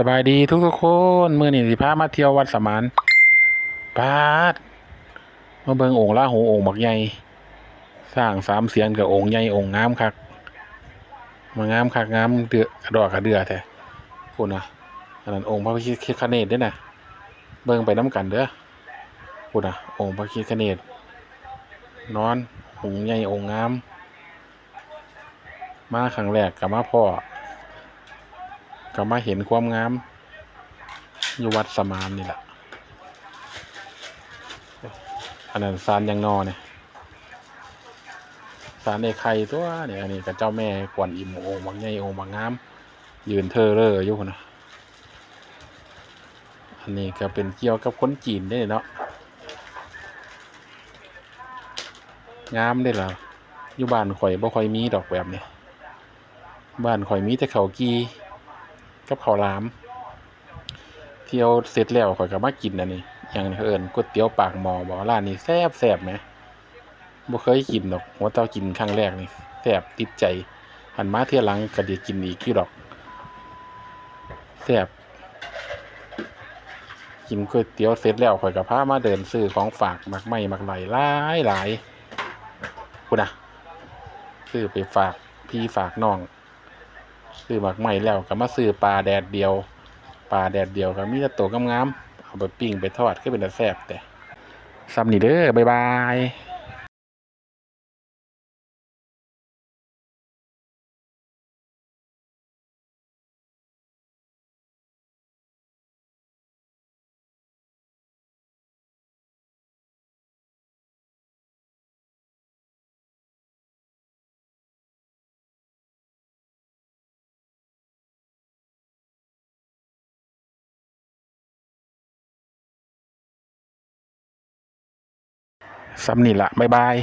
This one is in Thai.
สบายดีทุกทุกๆคนมื้อนี้สิพามาเที่ยววัดสมานปาดมาเบิงองค์ลาหูองค์บักใหญ่สร้างสามเสียนกับองค์ใหญ่องค์งามคักมางามคักงามเดือกระดอกกระเดือแท้พุ่นะอันนั้นองค์พระพิฆคเนศด้อน่ะเบิงไปนํกันเด้อพุ่นะองค์พระพิฆเนศนอนองค์ใหญ่องค์งาม มาครั้งแรกก็มาพ่อ ก็มาเห็นความงามอยู่วัดสมานนี่แหละอันนั้นซานยังนอเนี่ยซานเอกไข่ตัวเนี่ยอันนี้กับเจ้าแม่กวนอิมองค์บางใหญ่องค์บางงาม ยืนเธอเร่ออยู่นะอันนี้ก็เป็นเกี่ยวกับคนจีนได้เนาะงามได้อล่ะอยู่บ้านข่อยบ่ค่อยมีดอกแบบนี้บ้านข่อยมีแต่เขากี กับข้าวหลาม เที่ยวเสร็จแล้วข่อยก็มากินอันนี้อย่างนี้เขาเอิ้นก๋วยเตี๋ยวปากหม้อบ่ร้านนี้แซ่บแซ่บแหมบ่เคยกินดอกว่าแต่กินครั้งแรกนี่แซ่บติดใจหันมาเที่ยวหลังก็ได้กินอีกอยู่ดอกแซ่บกินก๋วยเตี๋ยวเสร็จแล้วข่อยก็พามาเดินซื้อของฝากมักไม้มักไหลหลายหลายพุ่นน่ะซื้อไปฝากพี่ฝากน้อง ซื้อหมักใหม่แล้วก็มาซื้อปลาแดดเดียว ปลาแดดเดียวก็มีแต่ตัวงามๆเอาไปปิ้งไปทอดก็เป็นตาแซ่บแต่ซ้ำนี่เด้อบ๊ายบาย ซ้ำนี่ละบ๊ายบาย